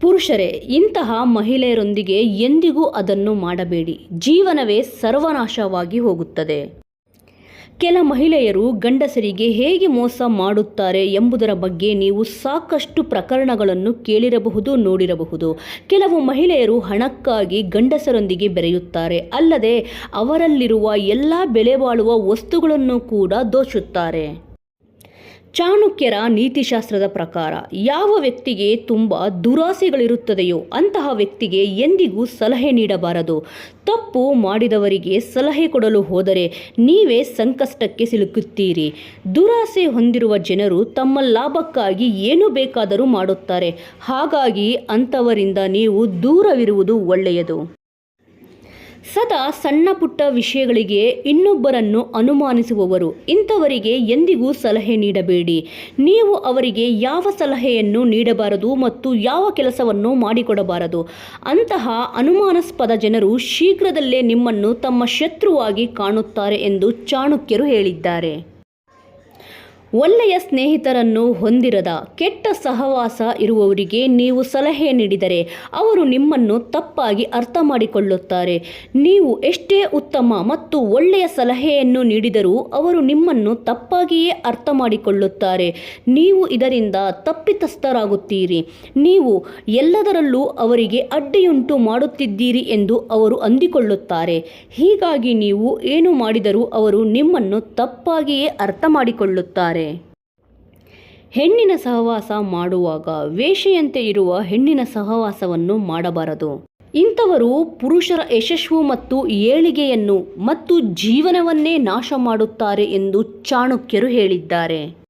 ಪುರುಷರೇ, ಇಂತಹ ಮಹಿಳೆಯರೊಂದಿಗೆ ಎಂದಿಗೂ ಅದನ್ನು ಮಾಡಬೇಡಿ. ಜೀವನವೇ ಸರ್ವನಾಶವಾಗಿ ಹೋಗುತ್ತದೆ. ಕೆಲ ಮಹಿಳೆಯರು ಗಂಡಸರಿಗೆ ಹೇಗೆ ಮೋಸ ಮಾಡುತ್ತಾರೆ ಎಂಬುದರ ಬಗ್ಗೆ ನೀವು ಸಾಕಷ್ಟು ಪ್ರಕರಣಗಳನ್ನು ಕೇಳಿರಬಹುದು, ನೋಡಿರಬಹುದು. ಕೆಲವು ಮಹಿಳೆಯರು ಹಣಕ್ಕಾಗಿ ಗಂಡಸರೊಂದಿಗೆ ಬೆರೆಯುತ್ತಾರೆ. ಅಲ್ಲದೆ ಅವರಲ್ಲಿರುವ ಎಲ್ಲ ಬೆಲೆ ವಸ್ತುಗಳನ್ನು ಕೂಡ ದೋಚುತ್ತಾರೆ. ಚಾಣಕ್ಯರ ನೀತಿಶಾಸ್ತ್ರದ ಪ್ರಕಾರ ಯಾವ ವ್ಯಕ್ತಿಗೆ ತುಂಬ ದುರಾಸೆಗಳಿರುತ್ತದೆಯೋ ಅಂತಹ ವ್ಯಕ್ತಿಗೆ ಎಂದಿಗೂ ಸಲಹೆ ನೀಡಬಾರದು. ತಪ್ಪು ಮಾಡಿದವರಿಗೆ ಸಲಹೆ ಕೊಡಲು ಹೋದರೆ ನೀವೇ ಸಂಕಷ್ಟಕ್ಕೆ ಸಿಲುಕುತ್ತೀರಿ. ದುರಾಸೆ ಹೊಂದಿರುವ ಜನರು ತಮ್ಮ ಲಾಭಕ್ಕಾಗಿ ಏನು ಬೇಕಾದರೂ ಮಾಡುತ್ತಾರೆ. ಹಾಗಾಗಿ ಅಂಥವರಿಂದ ನೀವು ದೂರವಿರುವುದು ಒಳ್ಳೆಯದು. ಸದಾ ಸಣ್ಣ ಪುಟ್ಟ ವಿಷಯಗಳಿಗೆ ಇನ್ನೊಬ್ಬರನ್ನು ಅನುಮಾನಿಸುವವರು. ಇಂಥವರಿಗೆ ಎಂದಿಗೂ ಸಲಹೆ ನೀಡಬೇಡಿ. ನೀವು ಅವರಿಗೆ ಯಾವ ಸಲಹೆಯನ್ನು ನೀಡಬಾರದು ಮತ್ತು ಯಾವ ಕೆಲಸವನ್ನು ಮಾಡಿಕೊಡಬಾರದು. ಅಂತಹ ಅನುಮಾನಾಸ್ಪದ ಜನರು ಶೀಘ್ರದಲ್ಲೇ ನಿಮ್ಮನ್ನು ತಮ್ಮ ಶತ್ರುವಾಗಿ ಕಾಣುತ್ತಾರೆ ಎಂದು ಚಾಣಕ್ಯರು ಹೇಳಿದ್ದಾರೆ. ಒಳ್ಳೆಯ ಸ್ನೇಹಿತರನ್ನು ಹೊಂದಿರದ ಕೆಟ್ಟ ಸಹವಾಸ ಇರುವವರಿಗೆ ನೀವು ಸಲಹೆ ನೀಡಿದರೆ ಅವರು ನಿಮ್ಮನ್ನು ತಪ್ಪಾಗಿ ಅರ್ಥ ಮಾಡಿಕೊಳ್ಳುತ್ತಾರೆ. ನೀವು ಎಷ್ಟೇ ಉತ್ತಮ ಮತ್ತು ಒಳ್ಳೆಯ ಸಲಹೆಯನ್ನು ನೀಡಿದರೂ ಅವರು ನಿಮ್ಮನ್ನು ತಪ್ಪಾಗಿಯೇ ಅರ್ಥ ಮಾಡಿಕೊಳ್ಳುತ್ತಾರೆ. ನೀವು ಇದರಿಂದ ತಪ್ಪಿತಸ್ಥರಾಗುತ್ತೀರಿ. ನೀವು ಎಲ್ಲದರಲ್ಲೂ ಅವರಿಗೆ ಅಡ್ಡಿಯುಂಟು ಮಾಡುತ್ತಿದ್ದೀರಿ ಎಂದು ಅವರು ಅಂದಿಕೊಳ್ಳುತ್ತಾರೆ. ಹೀಗಾಗಿ ನೀವು ಏನು ಮಾಡಿದರೂ ಅವರು ನಿಮ್ಮನ್ನು ತಪ್ಪಾಗಿಯೇ ಅರ್ಥ ಮಾಡಿಕೊಳ್ಳುತ್ತಾರೆ. ಹೆಣ್ಣಿನ ಸಹವಾಸ ಮಾಡುವಾಗ ವೇಷೆಯಂತೆ ಇರುವ ಹೆಣ್ಣಿನ ಸಹವಾಸವನ್ನು ಮಾಡಬಾರದು. ಇಂಥವರು ಪುರುಷರ ಯಶಸ್ಸು ಮತ್ತು ಏಳಿಗೆಯನ್ನು ಮತ್ತು ಜೀವನವನ್ನೇ ನಾಶ ಮಾಡುತ್ತಾರೆ ಎಂದು ಚಾಣಕ್ಯರು ಹೇಳಿದ್ದಾರೆ.